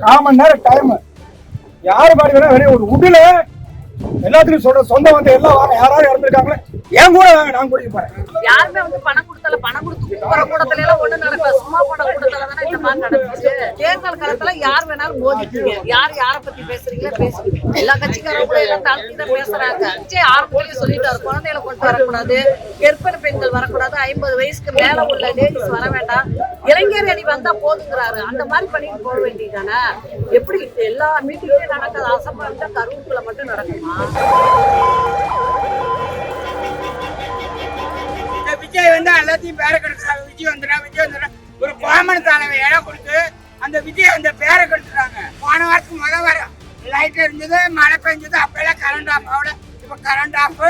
கால் மணி நேரம் டைம் யாரு பாடி வேணா வெளியே ஒரு உடல எல்லாத்துக்கும் சொல்ற சொந்தம் வந்து எல்லாம் வாங்க யாராவது இறந்துருக்காங்களே என் கூட வாங்க நான் கூட்டிட்டு போறேன். கூட்டத்துல பணம் கொடுத்து கூப்பிடுற கூட்டத்துல எல்லாம் ஒண்ணு நடக்கல. சும்மா போன கூட்டத்துல தானே இந்த மாதிரி நடந்துச்சு. தேர்தல் காலத்துல யார் வேணாலும் மோதிக்கீங்க யார் யார பத்தி பேசுறீங்களோ பேசுறீங்க எல்லா கட்சிக்காரங்க கூட எல்லாம் தாழ்த்தி தான் பேசுறாங்க. விஜய் ஆரம்பத்திலேயே சொல்லிட்டாரு குழந்தைகளை கொண்டு வரக்கூடாது. கர்ப்பிணி பெண்கள் வரக்கூடாது. ஐம்பது வயசுக்கு மேல உள்ள லேடிஸ் வர வேண்டாம். இளைஞர் அணி வந்தா போதுங்கிறாரு. அந்த மாதிரி பண்ணிட்டு போக வேண்டியதானே? எப்படி எல்லா மீட்டிங்லயும் நடக்காது அசம்பாவிட்டா கருவுக்குள்ள மட்டும் நடக்குமா? விஜய் வந்து எல்லாத்தையும் பேரை கெடுத்துறாங்க விஜய் வந்துடா விஜய் வந்துடா ஒரு கோமண தலைவர் இடம் கொடுத்து அந்த விஜய் அந்த பேரை கெடுத்துறாங்க போன வாரத்துக்கு முத வாரம். லைட் இருந்தது மழை பெஞ்சது அப்பெல்லாம் கரண்ட் ஆஃப் ஆகல. இப்போ கரண்ட் ஆஃப்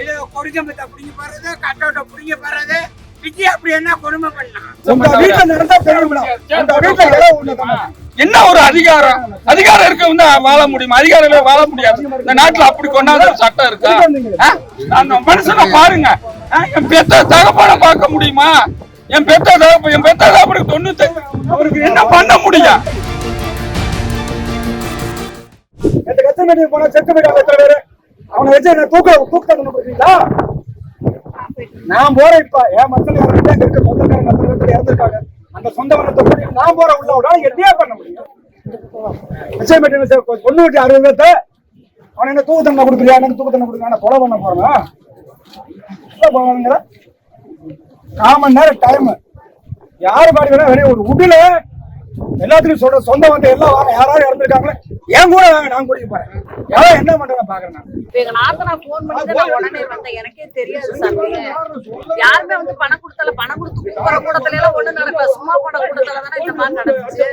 இது கொடிக்கம்பத்தை பிடிங்கி போடுறது கட்டோட்டை பிடிங்கி போடுறது. விஜய் அப்படி என்ன கொடுமை பண்ணான் உங்க வீட்டுல நடந்தா தெரியுமில என்ன ஒரு அதிகாரம்? அதிகாரம் இருக்க வந்து வாழ முடியுமா? அதிகாரம் வாழ முடியாது. இந்த நாட்டுல அப்படி கொண்டாந்து ஒரு சட்டம் இருக்கா? அந்த மனுஷனை பாருங்க. ஆ? என் பெத்த தகப்பனை பார்க்க முடியுமா? என் பெத்த தகப்ப என் பெத்த தகப்பனுக்கு தொண்ணூத்தி அவருக்கு என்ன பண்ண முடியும்? இந்த கச்சை மீட்டிங் செத்து போயிட்டாங்க அவனை வச்சு என்ன தூக்க தூக்க பண்ணுறீங்களா கொடுத்தீங்களா நான் போறேன் இப்ப என் மக்கள் யாரும் சொந்தக்காரங்க இறந்துருக்காங்க. அந்த சொந்த வனத்தை நான் போற உள்ள விட எப்படியா பண்ண முடியும். கச்சை மீட்டிங் பொண்ணு விட்டு அறுபது பேர்த்த அவன் என்ன தூக்கு தண்டனை கொடுக்குறியா எனக்கு தூக்கு தண்டனை கொடுக்குறா நான் கொலை பண்ண போறேன் போவானுங்கிற மணி நேரம் டைம் யாரு பாடி வேணா வெளியே ஒரு உடல எல்லாத்துலயும் சொல்ற சொந்த வந்து எல்லாம் வாங்க யாராவது இறந்துருக்காங்களே என் கூட வாங்க நான் கூட போறேன். யாரும் என்ன பண்றேன் பாக்குறேன் எங்க நாத்தனா போன் பண்ணி உடனே வந்தேன். எனக்கே தெரியாது யாருமே வந்து பணம் கொடுத்தல பணம் கொடுத்து கூப்பிடுற கூட்டத்துல எல்லாம் ஒண்ணு நடக்கல. சும்மா போன தானே இந்த மாதிரி நடந்துச்சு.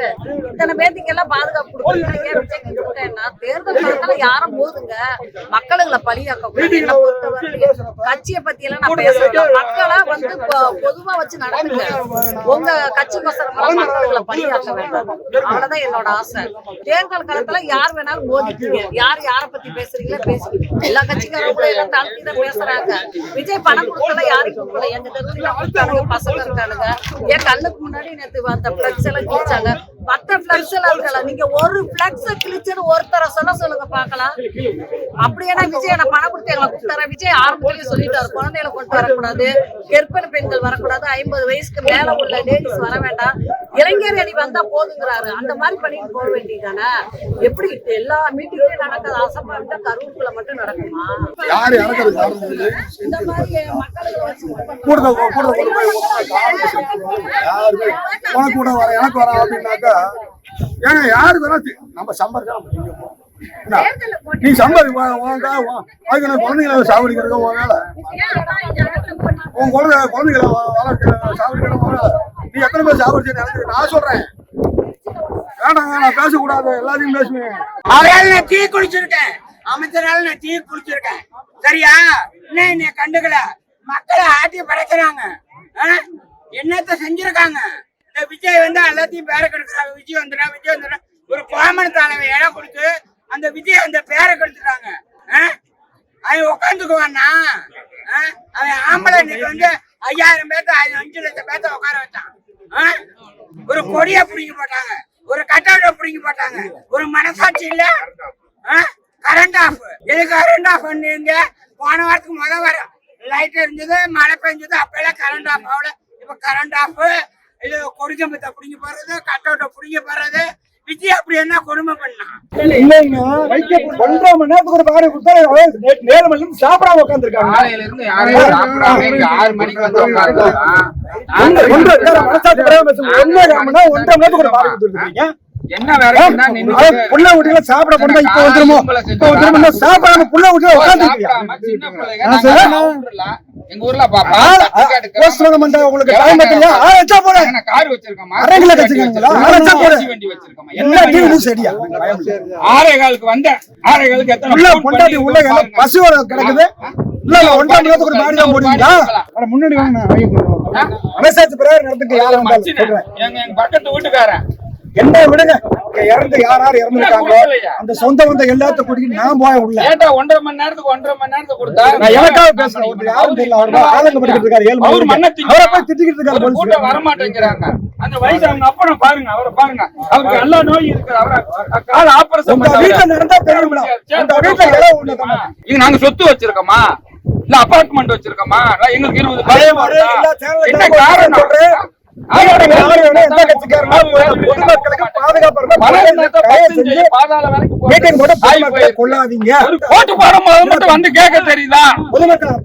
இத்தனை பேத்துக்கு எல்லாம் பாதுகாப்பு கொடுக்குறீங்க விஜய் என்ன தேர்தல் காலத்துல யாரும் போதுங்க. மக்களுங்களை பலியாக்க கூடாது. என்ன பொறுத்தவரைக்கும் கட்சியை பத்தி எல்லாம் நான் பேசல மக்களை வந்து பொதுவா வச்சு நடந்துங்க உங்க கட்சி பசங்க பழியாக்க பேச வேண்டும் அவ்வளவுதான் என்னோட ஆசை. தேர்தல் காலத்துல யார் வேணாலும் மோதிக்கீங்க யார் யார பத்தி பேசுறீங்களோ பேசுறீங்க எல்லா கட்சிக்காரங்க கூட எல்லாம் தாழ்த்தி தான் பேசுறாங்க. விஜய் பணம் கொடுக்கல யாருக்கும் கொடுக்கல. எங்க தெருவுல பசங்க இருக்கானுங்க. என் கண்ணுக்கு முன்னாடி நேற்று அந்த பிளக்ஸ் எல்லாம் கிழிச்சாங்க. மத்த பிளக்ஸ் எல்லாம் இருக்கல. நீங்க ஒரு பிளக்ஸ் கிழிச்சுன்னு ஒருத்தரை சொல்ல சொல்லுங்க பாக்கலாம் அப்படியேனா விஜய் நான் பணம் கொடுத்து எங்களை கொடுத்தாரன் விஜய் ஆரம்பத்திலேயே சொல்லிட்டாரு. குழந்தைகளை கொண்டு வரக்கூடாது. கர்ப்பிணி பெண்கள் வரக்கூடாது. ஐம்பது வயசுக்கு மேல உள்ள லேடிஸ் வர வேண்டாம். இளைஞர் அணி வந்தா போதுங்கிறாரு. அந்த மாதிரி பண்ணிட்டு போக வேண்டியதானே? எப்படி எல்லா மீட்டிங்லயும் நடக்காது ஆசைப்பட்டா கருவுக்குள்ள மட்டும் நடக்குமா? யாரு. இந்த மாதிரி உனக்கு கூட வர எனக்கு வர அப்படின்னாக்கா ஏங்க யாருக்கு வேணா நம்ம சம்பாதிக்கலாம்? நீ சம்பாதி உங்க அதுக்கு நான் குழந்தைகளை சாவடிக்கிறது உன் வேலை உன் குழந்தை குழந்தைகளை வளர்க்க சாவடிக்கிறது உன் வேலை நீ எத்தனை பேர் சாவடிச்சேன்னு எனக்கு நான் சொல்றேன். வேண்டாங்க நான் பேசக்கூடாது. எல்லாத்தையும் பேசுவேன் அவரால் நான் தீ குளிச்சிருக்கேன். அமைச்சரால் நான் தீ குளிச்சிருக்கேன். சரியா? என்ன என்னைய கண்டுக்கல? மக்களை ஆட்டி படைக்கிறாங்க. ஆ? என்னத்த செஞ்சிருக்காங்க? இந்த விஜய் வந்து எல்லாத்தையும் பேரை கெடுக்கிறாங்க. விஜய் வந்துடா விஜய் வந்துடா ஒரு கோமண தலைவர் இடம் கொடுத்து அந்த விஜய் அந்த பேரை கெடுத்துட்டாங்க. ஆ? அவன் உட்காந்துக்குவானா ஆ? அவன் ஆம்பளை இன்னைக்கு வந்து ஐயாயிரம் பேர்த்த அஞ்சு லட்சம் பேர்த்த உட்கார வச்சான். ஆ? ஒரு கொடியை பிடிக்க போட்டாங்க. ஒரு கட்டடத்தை பிடிங்கி போட்டாங்க ஒரு மனசாட்சி இல்ல. கரண்ட் ஆஃப் எது கரண்ட் ஆஃப் பண்ணீங்க? போன வாரத்துக்கு முத வாரம் லைட் இருந்தது மழை பெஞ்சது அப்பெல்லாம் கரண்ட் ஆஃப் ஆகல. இப்ப கரண்ட் ஆஃப் இது கொடிக்கம்பத்தை பிடிங்கி போடுறது கட்டோட்டை பிடிங்கி போடுறது விஜய் அப்படி என்ன கொடுமை பண்ணான் இல்லைங்க ஒன்றரை மணி நேரத்துக்கு ஒரு பாரு கொடுத்தா மணி நேரம் சாப்பிடாம உட்காந்துருக்காங்க காலையில இருந்து சாப்பிடாம ஆறு மணிக்கு வந்து உட்கார்ந்துருக்கான். ஒன்றரை நேரம் மனசாட்சி. ஒன்றரை மணி நேரம் ஒன்றரை மணி நேரத்துக்கு ஒரு பாரு கொடுத்துருக்கீங்க. என்ன நின்னுட்டு? புள்ள குட்டிகளை சாப்பிட கொண்டு இப்ப வந்துருமோ? இப்ப வந்துருமோ சாப்பிடாம புள்ள குட்டிகளை உட்காந்துருக்கியா எங்க ஊர்ல பாப்பா உங்களுக்கு டைம் கார். வண்டி சரியா? ஆறே காலுக்கு வந்தேன் ஆறே காலுக்கு எத்தனை உள்ள பொண்டாட்டி உள்ள எல்லாம். பசு வர கிடக்குது. இல்ல இல்ல ஒன்றரை மணி நேரத்துக்கு ஒரு பாடி தான் போடுவீங்களா அட முன்னாடி வாங்க யாரும் எங்க எங்க பக்கத்து வீட்டுக்காரன். என்ன விடுங்க? இறந்து யார் யார் இறந்துருக்காங்க அந்த சொந்த வந்த எல்லாத்த கூட்டிட்டு நான் போய் உள்ள ஒன்றரை மணி நேரத்துக்கு ஒன்றரை மணி நேரத்துக்கு கொடுத்தா நான் எனக்காக பேசுறேன். ஒருத்தர் யாரும் தெரியல அவர் தான் ஆதங்கப்பட்டு இருக்காரு ஏழு அவர். அவரை போய் திட்டிக்கிட்டு இருக்காரு கூட்டம் வர மாட்டேங்கிறாங்க அந்த வயசு அவங்க அப்பனை பாருங்க அவரை பாருங்க. அவருக்கு எல்லா நோயும் இருக்கு அவரை கால ஆபரேஷன் உங்க வீட்டுல நடந்தா தெரியுமிடா உங்க வீட்டுல இடம் தானே. இங்க நாங்க சொத்து வச்சிருக்கோமா? இல்ல அபார்ட்மெண்ட் வச்சிருக்கோமா? எங்களுக்கு இருபது சேனல்ல என்ன காரணம்? பொதுமக்களுக்கு பாதுகாப்பு. கொள்ளாதீங்க. மட்டும் வந்து கேட்க தெரியுதா? பொதுமக்கள்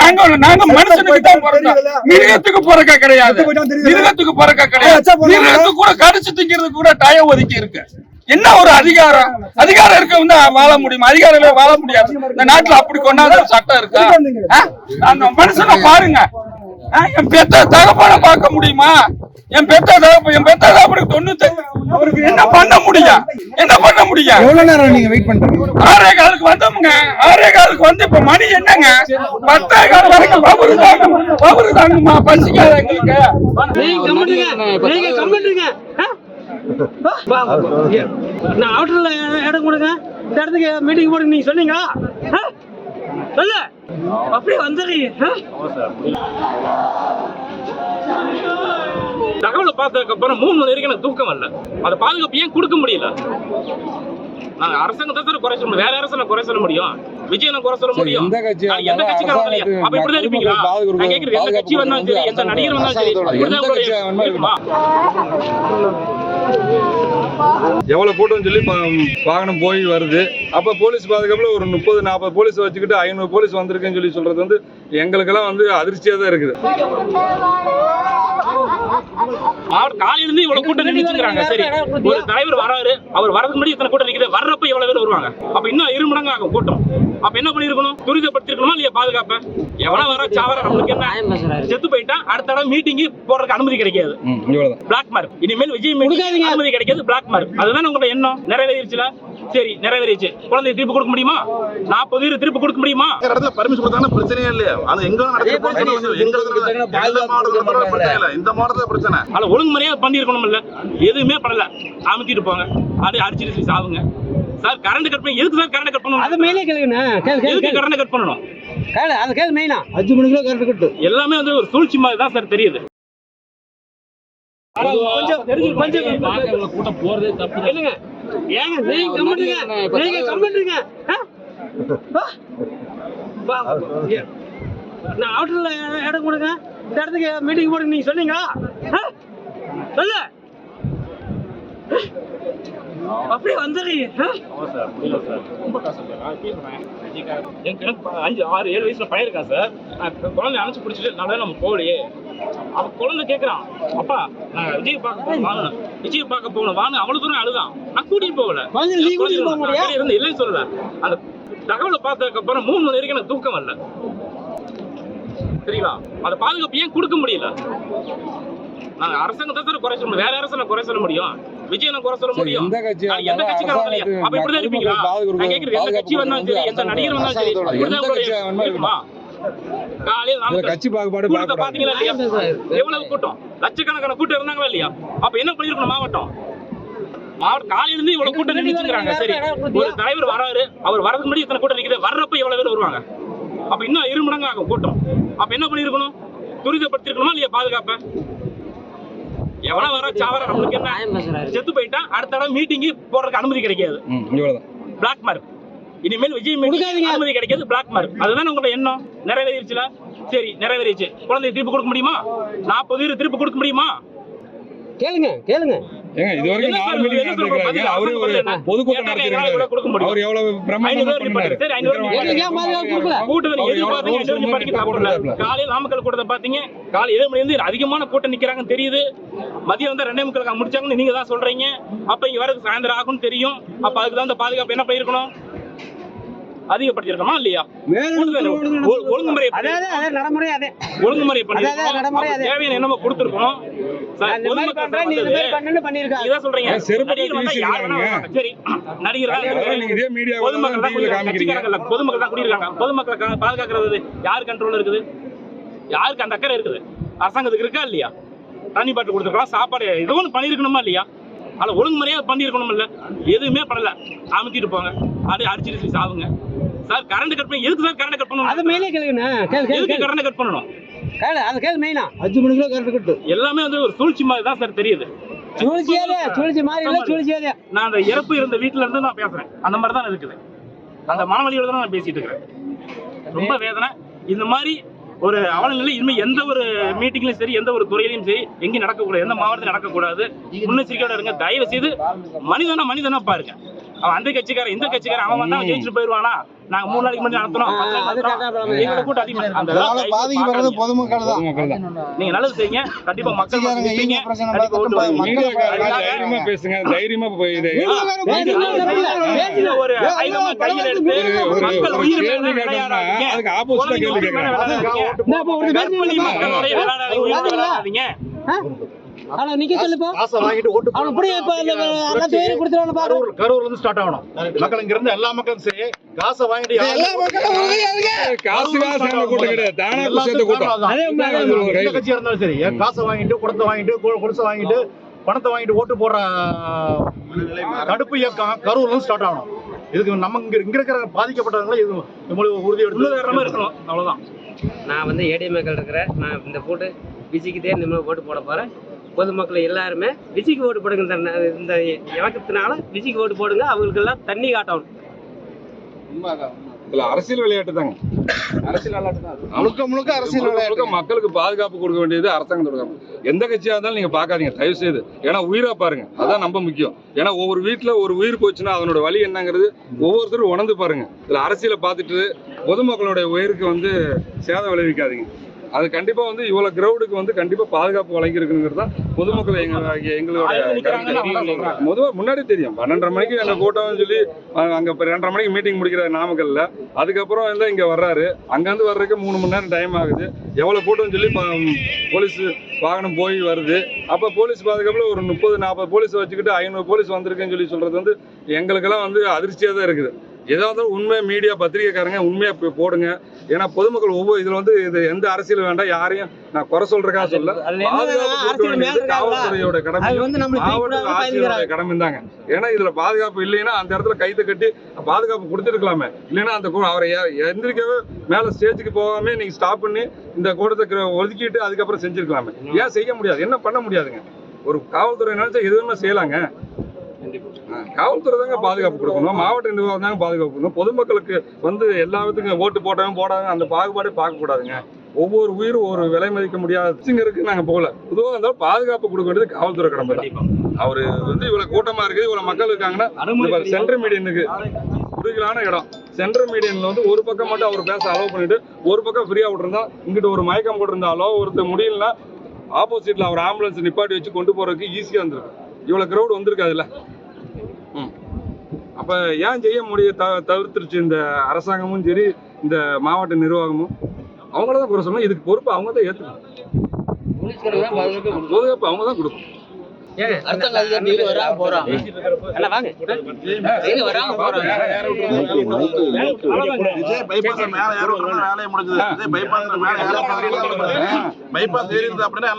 நாங்க நாங்க மனுஷனுக்கு தான் பிறந்தோம் மிருகத்துக்கு பிறக்க கிடையாது? மிருகத்துக்கு பிறக்க கிடையாது. மிருகத்துக்கு கூட கடிச்சு திங்கிறதுக்கு கூட டயம் ஒதுக்கி இருக்கு. என்ன ஒரு அதிகாரம்? அதிகாரம் இருக்கவங்க தான் வாழ முடியும்? அதிகாரம் வாழ முடியாது. இந்த நாட்டுல அப்படி கொண்டாந்து ஒரு சட்டம் இருக்கா? அந்த மனுஷனை பாருங்க? என் பெத்த தகப்பனை பார்க்க முடியுமா? என் பெத்த தகப்ப என் பெத்த தகப்பனுக்கு தொண்ணூத்தி அவருக்கு என்ன பண்ண முடியும் என்ன பண்ண முடியும் எவ்வளவு நேரம் நீங்க வெயிட் பண்றீங்க? ஆறே காலுக்கு வந்தோமுங்க. ஆறே காலுக்கு வந்து இப்ப மணி என்னங்க? பத்தே கால் வரைக்கும் பபுரு தாங்க பபுரு தாங்கம்மா பசிக்காத எங்களுக்கு? நான் அவுட்டர்ல இடம் கொடுங்க. இந்த இடத்துக்கு மீட்டிங் போடுங்க. நீங்க சொன்னீங்களா? ஆ? சொல்லு அப்படியே வந்துடுறீங்க தகவலை பார்த்ததுக்கு அப்புறம் மூணு மணி வரைக்கும் எனக்கு தூக்கம் வரல. அதை பாதுகாப்பு ஏன் கொடுக்க முடியல? நாங்க அரசாங்கத்தை தான் குறை சொல்ல வேற அரசு குறை சொல்ல முடியும். விஜய் குறை சொல்ல முடியும். எந்த கட்சிக்காரங்க? அப்ப இப்படிதான் இருப்பீங்களா? நான் கேக்குறது எந்த கட்சி வந்தாலும் சரி எந்த நடிகர் வந்தாலும் சரி. இப்படிதான் எந்த கட்சியா வேணுமோ இருக்குமா எவ்வளவு கூட்டம் சொல்லி வாகனம் போய் வருது. அப்ப போலீஸ் பாதுகாப்புல ஒரு முப்பது நாற்பது போலீஸ் வச்சுக்கிட்டு ஐநூறு போலீஸ் வந்திருக்குன்னு சொல்லி சொல்றது வந்து எங்களுக்கெல்லாம் வந்து அதிர்ச்சியா தான் இருக்குது. அவர் காலையில இருந்து இவ்வளவு கூட்டம் நின்னுச்சுங்கிறாங்க சரி ஒரு தலைவர் வராரு. அவர் வரதுக்கு முன்னாடி இத்தனை கூட்டம் நிக்குது. வர்றப்ப எவ்வளவு பேர் வருவாங்க. அப்ப இன்னும் இரு மடங்கு ஆகும் கூட்டம். அப்ப என்ன பண்ணிருக்கணும்? துரிதப்படுத்திருக்கணுமா இல்லையா பாதுகாப்ப? எவனா வர சாவர நம்மளுக்கு என்ன? செத்து போயிட்டா அடுத்த தடவை மீட்டிங் போறதுக்கு அனுமதி கிடைக்காது. பிளாக் மார்க் இனிமேல் விஜய் மீட்டிங் அனுமதி கிடைக்காது பிளாக் மார்க் அதுதான் உங்களோட எண்ணம்? நிறைவேறிச்சுல சரி நிறைவேறிச்சு குழந்தை திருப்பி கொடுக்க முடியுமா? நாற்பது பேர் திருப்பி கொடுக்க முடியுமா? இடத்துல பர்மிஷன் கொடுத்தாங்கன்னா பிரச்சனையே இல்லையா? அது எங்க இந்த மாவட்டத்துல பிரச்சனை. அதுல ஒழுங்குமுறையா பண்ணிருக்கணும் இல்ல எதுவுமே பண்ணல. அமுத்திட்டு போங்க. அப்படியே அடிச்சிட்டு சாவுங்க. சார் கரண்ட் கட் பண்ணி எதுக்கு சார் கரண்ட் கட் பண்ணணும்? அது மெயினே கேளுங்கண்ணா. கேளு கேளு எதுக்கு கரண்ட் கட் பண்ணணும்? கேளு அது கேளு மெயினா அஞ்சு மணிக்குள்ள கரெக்ட் கட்டு எல்லாமே வந்து ஒரு சூழ்ச்சி மாதிரி தான் சார் தெரியுது. கொஞ்சம் கொஞ்சம் கூட்டம் போறதே தப்பு இல்லைங்க. ஏங்க நீங்க நீங்க நான் அவுட்டர்ல இடம் கொடுங்க. இந்த இடத்துக்கு மீட்டிங் போடுங்க. நீங்க சொன்னீங்களா? சொல்லு. அப்படியே வந்துடுறீங்க? எனக்கு எனக்கு அஞ்சு ஆறு ஏழு வயசுல பையன் இருக்கான் சார்? நான் குழந்தை அணைச்சு பிடிச்சிட்டு நல்லா நம்ம போகலையே. அவன் குழந்தை கேட்கறான் அப்பா நான் விஜய் பார்க்க போகணும் வாங்க. விஜய் பார்க்க போகணும். வாங்க. அவ்வளவு தூரம் அழுதான். நான் கூட்டிட்டு போகல. இருந்து இல்லைன்னு சொல்லல. அந்த தகவலை பார்த்ததுக்கு அப்புறம் மூணு மணி வரைக்கும் எனக்கு தூக்கம் வரல. சரிங்களா? அதை பாதுகாப்பு ஏன் கொடுக்க முடியல? நாங்க அரசாங்கத்தை தான் குறை சொல்ல முடியும். வேற அரசு குறை சொல்ல முடியும்? விஜய் குறை சொல்ல சரி, முடியும்? எந்த கட்சிக்காரங்க? அப்ப இப்படிதான் இருப்பீங்களா? நான் கேக்குறது எந்த கட்சி வந்தாலும் சரி எந்த நடிகர் வந்தாலும் சரி இப்படிதான் இருக்குமா? காலையில கட்சி பாகுபாடு. பாத்தீங்களா இல்லையா? எவ்வளவு கூட்டம்? லட்சக்கணக்கான கூட்டம் இருந்தாங்களா இல்லையா? அப்ப என்ன பண்ணிருக்கணும் மாவட்டம்? மாவட்டம் காலையில இருந்து இவ்வளவு கூட்டம் நின்னுச்சுங்கிறாங்க சரி. ஒரு தலைவர் வராரு. அவர் வரதுக்கு முன்னாடி இத்தனை கூட்டம் நிக்குது. வர்றப்ப எவ்வளவு பேர் வருவாங்க. அப்ப இன்னும் இரு மடங்கு ஆகும் கூட்டம். அப்ப என்ன பண்ணிருக்கணும்? துரிதப்படுத்திருக்கணுமா இல்லையா பாதுகாப்ப? எவனா வர சாவர நம்மளுக்கு என்ன? செத்து போயிட்டா அடுத்த தடவை மீட்டிங் போறதுக்கு அனுமதி கிடைக்காது. பிளாக் மார்க் இனிமேல் விஜய் அனுமதி கிடைக்காது பிளாக் மார்க் அதுதான் உங்களோட எண்ணம்? நிறைவேறிச்சுல சரி நிறைவேறிச்சு. குழந்தை திருப்பி கொடுக்க முடியுமா? நாற்பது பேர் திருப்பி கொடுக்க முடியுமா? கேளுங்க கேளுங்க. ஏங்க இது வரைக்கும் நாலு? மீட்டிங்? நடந்திருக்காங்க அவரு ஒரு? பொதுக்கூட்டம் நடத்திருக்காரு. அவர் எவ்வளவு ஐநூறு பிரம்மாண்டமா பண்ணாரு. காலையில நாமக்கல் கூட்டத்தை பாத்தீங்க காலை ஏழு மணி இருந்து அதிகமான கூட்டம் நிக்கிறாங்கன்னு தெரியுது. மதியம் வந்து ரெண்டே முக்கால் முடிச்சாங்கன்னு நீங்க தான் சொல்றீங்க. அப்ப இங்க வரது சாயந்தரம் ஆகும்னு தெரியும். அப்ப அதுக்கு தான் இந்த பாதுகாப்பு என்ன பண்ணிருக்கணும் அதிகப்படுத்திருக்கணுமா இல்லையா? ஒழுங்குமுறை அதே. அதே அதே நடைமுறை அதே. ஒழுங்குமுறை தேவையான என்னமோ கொடுத்துருக்கோம். பொதுமக்கள் தான் குடியிருக்காங்க. பொதுமக்கள் பாதுகாக்கிறது யார் கண்ட்ரோல் இருக்குது? யாருக்கு அந்த அக்கறை இருக்குது? அரசாங்கத்துக்கு இருக்கா இல்லையா? தண்ணி பாட்டு கொடுத்துருக்கலாம் சாப்பாடு ஏதோ ஒன்று பண்ணிருக்கணுமா இல்லையா? அதில் ஒழுங்குமுறையா பண்ணியிருக்கணும் இல்ல எதுவுமே பண்ணல. அமுத்திட்டு போங்க. அப்படியே அடிச்சிட்டு சாவுங்க. சார் கரண்ட் கட் பண்ணி எதுக்கு சார் கரண்ட் கட் அது பண்ணணும் மெயினே கேளுங்கண்ணா. கேளு கேளு எதுக்கு கரண்ட் கட் பண்ணணும்? கேளு அது கேளு மெயினா அஞ்சு மணிக்குள்ள கரெக்ட் கட்டு எல்லாமே வந்து ஒரு சூழ்ச்சி மாதிரி தான் சார் தெரியுது. சுழிச்சியாதே சுழிச்சி மாதிரி இல்ல சுழிச்சியாதே நான் அந்த இறப்பு இருந்த வீட்டுல இருந்து நான் பேசுறேன். அந்த மாதிரி தான் இருக்குது. அந்த மனவழியோட தான் நான் பேசிட்டு இருக்கிறேன். ரொம்ப வேதனை. இந்த மாதிரி ஒரு அவலநிலை இனிமே எந்த ஒரு மீட்டிங்லயும் சரி எந்த ஒரு துறையிலையும் சரி எங்கேயும் நடக்கக்கூடாது எந்த மாவட்டத்திலும் நடக்கக்கூடாது. முன்னெச்சரிக்கையோட இருங்க தயவு செய்து மனிதனா மனிதனா பாருங்க. அவன் அந்த கட்சிக்காரன் இந்த கட்சிக்காரன் அவன் வந்தா ஜெயிச்சுட்டு போயிருவானா நாங்க மூணு நாளைக்கு முன்னாடி. கரெக்டா எங்களோட கூட்டம் அதிகமா அந்த இதெல்லாம் தயவு செய்து பார்க்காதீங்க. பொதுமக்கள் தான். நீங்க நல்லது செய்யுங்க. கண்டிப்பா மக்கள் தைரியமா பேசுங்க. தைரியமா போய் இதை. பேசுங்க. ஒரு கையில எடுத்து மக்கள் உயிர். அதுக்கு ஆப்போசிட்டா கேள்வி கேட்கறாங்க விளையாடாதீங்க. இந்த அப்ப ஒரு கர்ப்பிணி மக்களோட விளையாடாதீங்க. உயிர் மேல விளையாடாதீங்க. அவனை நிக்க சொல்லுப்பா. காசை வாங்கிட்டு ஓட்டு அவன் இப்படியே இப்ப அந்த அண்ணன் பேரு கொடுத்துருவானு பாரு. கரூர் கரூர்ல இருந்து ஸ்டார்ட் ஆகணும். மக்கள் இங்க இருந்து எல்லா மக்களும் சரி காசை வாங்கிட்டு காசு காசு சேர்ந்த கூட்டம் கிடையாது தானா சேர்ந்த கூட்டம். அதே மாதிரி எந்த கட்சியா இருந்தாலும் சரி காசை வாங்கிட்டு குடத்தை வாங்கிட்டு குடிசை வாங்கிட்டு பணத்தை வாங்கிட்டு ஓட்டு போடுற தடுப்பு இயக்கம் கரூர்ல இருந்து ஸ்டார்ட் ஆகணும். இதுக்கு நம்ம இங்க இங்க இருக்கிற பாதிக்கப்பட்டவங்களை இது நம்மளுக்கு உறுதி எடுத்து இருக்கணும். அவ்வளவுதான். நான் வந்து ஏடிஎம்ஏக்கள் இருக்கிறேன். நான் இந்த போட்டு விஜய்க்குதே நிம்மதி ஓட்டு போட போகிறேன் பொதுமக்கள் எல்லாருமே விஜய்க்கு ஓட்டு போடுங்க இந்த ந- இந்த இலக்கத்தினால விஜய்க்கு ஓட்டு போடுங்க அவங்களுக்கெல்லாம் தண்ணி காட்டணும். இதுல அரசியல் விளையாட்டு தாங்க. அரசியல் விளையாட்டு தான். முழுக்க முழுக்க அரசியல் விளையாட்டு. மக்களுக்கு பாதுகாப்பு கொடுக்க வேண்டியது அரசாங்கத்தோட கடமை. எந்த கட்சியா இருந்தாலும் நீங்க பாக்காதீங்க தயவு செய்து ஏன்னா உயிரா பாருங்க. அதான் ரொம்ப முக்கியம். ஏன்னா ஒவ்வொரு வீட்டுல ஒரு உயிர் போச்சுன்னா அதனோட வழி என்னங்கிறது ஒவ்வொருத்தரும் உணர்ந்து பாருங்க. இதுல அரசியலை பார்த்துட்டு பொதுமக்களுடைய உயிருக்கு வந்து சேதம் விளைவிக்காதீங்க. அது கண்டிப்பா வந்து இவ்வளவு கிரௌடுக்கு வந்து கண்டிப்பா பாதுகாப்பு வழங்கியிருக்குங்கிறது தான் பொதுமக்கள் எங்க எங்களோட ஆயிரம் நிக்கிறாங்கன்னு அவங்க தான் கருத்து. சொல்றாங்க. முதல்ல முன்னாடி தெரியும். பன்னெண்டரை மணிக்கு எங்க கூட்டம்னு சொல்லி அங்க ரெண்டரை மணிக்கு மீட்டிங் முடிக்கிற நாமக்கல்ல. அதுக்கப்புறம் வந்து இங்க வர்றாரு. அங்கேருந்து வர்றதுக்கு மூணு மணி நேரம் டைம் ஆகுது. எவ்வளவு கூட்டம்னு சொல்லி போலீஸ் வாகனம் போய் வருது. அப்ப போலீஸ் பாதுகாப்புல ஒரு முப்பது நாற்பது போலீஸ் வச்சுக்கிட்டு ஐநூறு போலீஸ் வந்திருக்குன்னு சொல்லி சொல்றது வந்து எங்களுக்கெல்லாம் வந்து அதிர்ச்சியா தான் இருக்குது. ஏதாவது உண்மை மீடியா பத்திரிகைக்காரங்க உண்மையா போய் போடுங்க. ஏன்னா பொதுமக்கள் ஒவ்வொரு இதுல வந்து இது எந்த அரசியல் வேண்டாம் யாரையும் நான் குறை சொல்றதுக்காக சொல்ல காவல்துறையோட கடமை மாவட்ட ஆட்சியரோட கடமை தாங்க ஏன்னா இதுல பாதுகாப்பு இல்லைன்னா அந்த இடத்துல கைத்தை கட்டி பாதுகாப்பு கொடுத்துருக்கலாமே. இல்லைன்னா அந்த அவரை எந்திரிக்கவே மேல ஸ்டேஜுக்கு போகாம நீங்க ஸ்டாப் பண்ணி இந்த கூட்டத்தை ஒதுக்கிட்டு அதுக்கப்புறம் செஞ்சிருக்கலாமே. ஏன் செய்ய முடியாது? என்ன பண்ண முடியாதுங்க? ஒரு காவல்துறை நினைச்சா எது வேணா செய்யலாங்க. காவல்துறை தாங்க பாதுகாப்பு கொடுக்கணும். மாவட்ட நிர்வாகம் தாங்க பாதுகாப்பு கொடுக்கணும். பொதுமக்களுக்கு வந்து எல்லா விதத்துக்கும் ஓட்டு போட்டவங்க போடாதவங்க அந்த பாகுபாடே பார்க்க கூடாதுங்க ஒவ்வொரு உயிரும் ஒரு விலை மதிக்க முடியாத சிங்கருக்கு நாங்க போகல. பொதுவாக இருந்தாலும் பாதுகாப்பு கொடுக்க வேண்டியது காவல்துறை கடமை தான். அவரு வந்து இவ்வளவு கூட்டமா இருக்குது இவ்வளவு மக்கள் இருக்காங்கன்னா சென்ட்ரல் மீடியனுக்கு குறுகலான இடம். சென்ட்ரல் மீடியன்ல வந்து ஒரு பக்கம் மட்டும் அவர் பேச அலோவ் பண்ணிட்டு ஒரு பக்கம் ஃப்ரீயா விட்டுருந்தா இங்கிட்டு ஒரு மயக்கம் போட்டிருந்தாலோ ஒருத்தர் முடியலன்னா ஆப்போசிட்ல அவர் ஆம்புலன்ஸ் நிப்பாட்டி வச்சு கொண்டு போறதுக்கு ஈஸியா இருந்திருக்கும் இவ்வளவு கிரௌட் வந்திருக்காதுல்ல. அப்ப ஏன் செய்ய முடிய த தவிர்த்துருச்சு இந்த அரசாங்கமும் சரி இந்த மாவட்ட நிர்வாகமும்? அவங்கள தான் குறை சொல்லணும். இதுக்கு பொறுப்பு அவங்க தான் ஏற்றுக்கணும் பாதுகாப்பு அவங்க தான் விஜய் பைபாஸ் மேல ஏற விட்டுறதா வேலையை முடிஞ்சது விஜய் பைபாஸ் மேல ஏற பைபாஸ் ஏறி இருந்தா அப்படின்னா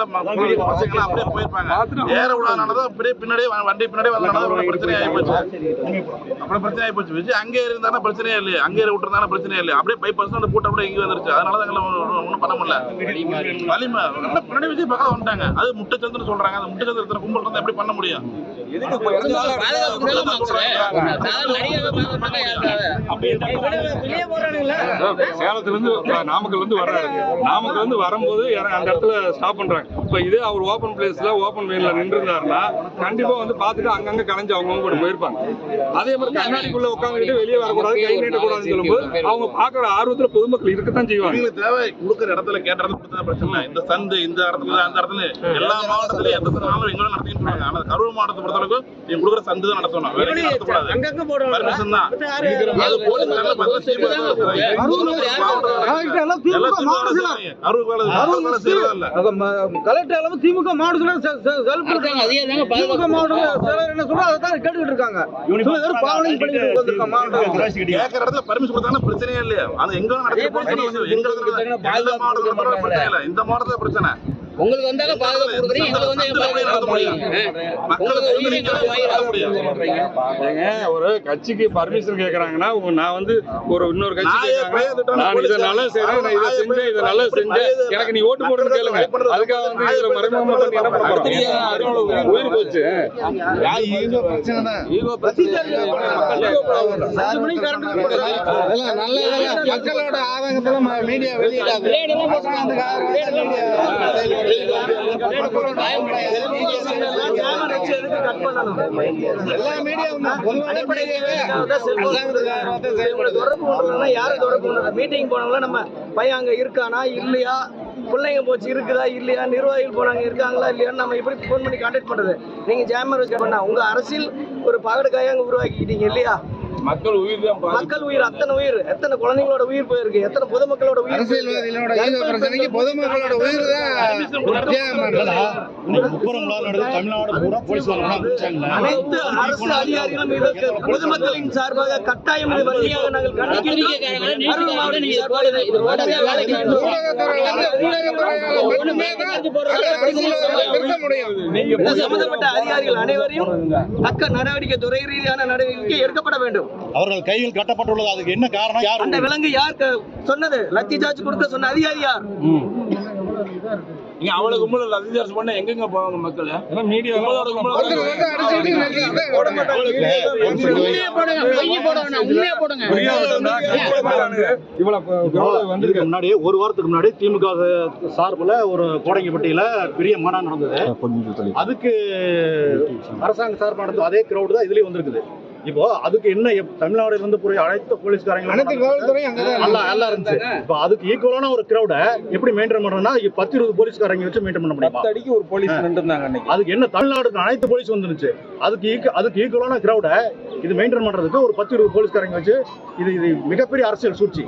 பசங்க எல்லாம் அப்படியே போயிருப்பாங்க ஏற விடாதனாலதான் அப்படியே பின்னாடியே வண்டி பின்னாடியே ஒரு பிரச்சனை ஆகி போச்சு அப்புறம் பிரச்சனை ஆகி போச்சு விஜய் அங்கே ஏறி இருந்தாலும் பிரச்சனையே இல்லையே அங்கே ஏறி விட்டுருந்தாலும் பிரச்சனையே இல்லை அப்படியே பைபாஸ் அந்த கூட்டம் இங்கே வந்துருச்சு அதனால தான் ஒன்றும் பண்ண முடியல வலிமை பின்னாடி விஜய் பக்கம் வந்துட்டாங்க அது முட்டச்சந்திரன் சொல்றாங்க அந்த முட்டச்சந்திரத்தை கும்பல் இருந்தா எப்படி பண்ண முடியும்? சேலத்துல இருந்து நாமக்கல் இருந்து வர்றாரு. நாமக்கல் இருந்து வரும்போது அந்த இடத்துல ஸ்டாப் பண்றாங்க. இப்ப இதே அவர் ஓப்பன் பிளேஸ்ல ஓப்பன் வெயின்ல நின்று இருந்தாருன்னா கண்டிப்பா வந்து பாத்துட்டு அங்கங்க கலைஞ்சு அவங்கவங்க கூட போயிருப்பாங்க. அதே மாதிரி கண்ணாடிக்குள்ள உட்காந்துக்கிட்டு வெளியே வரக்கூடாது கை நீட்டக்கூடாதுன்னு சொல்லும்போது அவங்க பாக்குற ஆர்வத்துல பொதுமக்கள் இருக்கத்தான் செய்வாங்க. தேவை கொடுக்குற இடத்துல கேட்ட இடத்துல கொடுத்தா பிரச்சனை இல்லை. இந்த சந்து இந்த இடத்துல அந்த இடத்துல எல்லா மாவட்டத்திலயும் எந்த எங்க ஆனா கரூர் மாவட்டத்தை பொறுத்தவரைக்கும் நீங்க கொடுக்குற சந்து தான் நடத்தணும். வேற எங்கேயும் நடத்தக்கூடாது பர்மிஷன் தான் அது போலீஸ் நல்ல பதில் திமுக கலெக்டர் அளவு மாவட்டத்துல மாவட்டம் சிலர் என்ன சொல்றோம் அதை தான் கேட்டுக்கிட்டு இருக்காங்க. கேட்கற இடத்துல பர்மிஷன் கொடுத்தாங்கன்னா பிரச்சனையே இல்லையா. அது எங்க சொல்லுங்க. எங்க மாவட்டத்துல பிரச்சனை இல்லை. இந்த மாவட்டத்துல பிரச்சனை. உங்களுக்கு வந்தாலும் பாதுகாப்பு கொடுக்குறீங்க எங்களுக்கு வந்து ஏன் பாதுகாப்பு கொடுக்குறீங்க. உங்களுக்கு ஒரு கட்சிக்கு பர்மிஷன் கேக்குறாங்கன்னா உங்க- நான் வந்து ஒரு இன்னொரு கட்சி நான் இதை நல்லா செய்றேன் நான் இதை செஞ்சேன் இதை நல்லா செஞ்சேன். எனக்கு நீ ஓட்டு போடுன்னு கேளுங்க. அதுக்காக வந்து இதுல மறைமுகமா பண்ணி என்ன பண்ண போறோம் உயிர் போச்சு. அதெல்லாம் நல்ல இதெல்லாம் மக்களோட ஆதங்கத்துல மீடியா வெளியிடாது. எல்லா மீடியாவும் தான் பொதுவான மீட்டிங் போனவங்கள நம்ம பையன் அங்க இருக்கானா இல்லையா பிள்ளைங்க போச்சு இருக்குதா இல்லையா நிர்வாகிகள் போனாங்க இருக்காங்களா இல்லையான்னு நம்ம எப்படி ஃபோன் பண்ணி கான்டாக்ட் பண்றது நீங்க ஜாமர் வச்சு பண்ணா உங்க அரசியல் ஒரு பகடுக்காய அங்கே உருவாக்கிக்கிட்டீங்க இல்லையா? மக்கள் உயிர் தான் மக்கள் உயிர் அத்தனை உயிர் எத்தனை குழந்தைங்களோட உயிர் போயிருக்கு எத்தனை பொதுமக்களோட உயிர். அரசியல்வாதிகளோட பொதுமக்களோட உயிர் தான் அனைத்து அரசு அதிகாரிகளும் இதற்கு பொதுமக்களின் சார்பாக கட்டாயம் இது வன்மையாக நாங்கள் இது சம்பந்தப்பட்ட அதிகாரிகள் அனைவரையும் தக்க நடவடிக்கை துறை ரீதியான நடவடிக்கை எடுக்கப்பட வேண்டும் அவர்கள் கையில் கட்டப்பட்டுள்ளது அதுக்கு என்ன காரணம் யார் அந்த விலங்கு யார் சொன்னது லத்தி சார்ஜ் கொடுக்க சொன்ன அதிகாரி யார் நீங்க அவ்வளவு கும்பல அதிகாரம் பண்ண எங்கெங்க போவாங்க மக்கள் ஏன்னா மீடியா முன்னாடி ஒரு வாரத்துக்கு முன்னாடி திமுக சார்பில் ஒரு கோடங்கிப்பட்டியில பெரிய மாநாடு நடந்தது அதுக்கு அரசாங்க சார்பு நடந்த அதே கிரௌடு தான் இதுலயும் வந்திருக்குது இப்போ அதுக்கு என்ன தமிழ்நாடுல இருந்து போய் அனைத்து போலீஸ்காரங்களும் அனைத்து காவல்துறையும் அங்கதான் நல்லா நல்லா இருந்துச்சு. இப்போ அதுக்கு ஈக்குவலான ஒரு கிரௌட எப்படி மெயின்டைன் பண்றோம்னா பத்து இருபது போலீஸ்காரங்க வச்சு மெயின்டைன் பண்ண முடியுமா? அடிக்கு ஒரு போலீஸ் நின்றுருந்தாங்க அன்னைக்கு. அதுக்கு என்ன தமிழ்நாடுக்கு அனைத்து போலீஸ் வந்துருச்சு. அதுக்கு ஈக்கு அதுக்கு ஈக்குவலான கிரௌட இது மெயின்டைன் பண்றதுக்கு ஒரு பத்து இருபது போலீஸ்காரங்க வச்சு இது இது மிகப்பெரிய அரசியல் சூழ்ச்சி.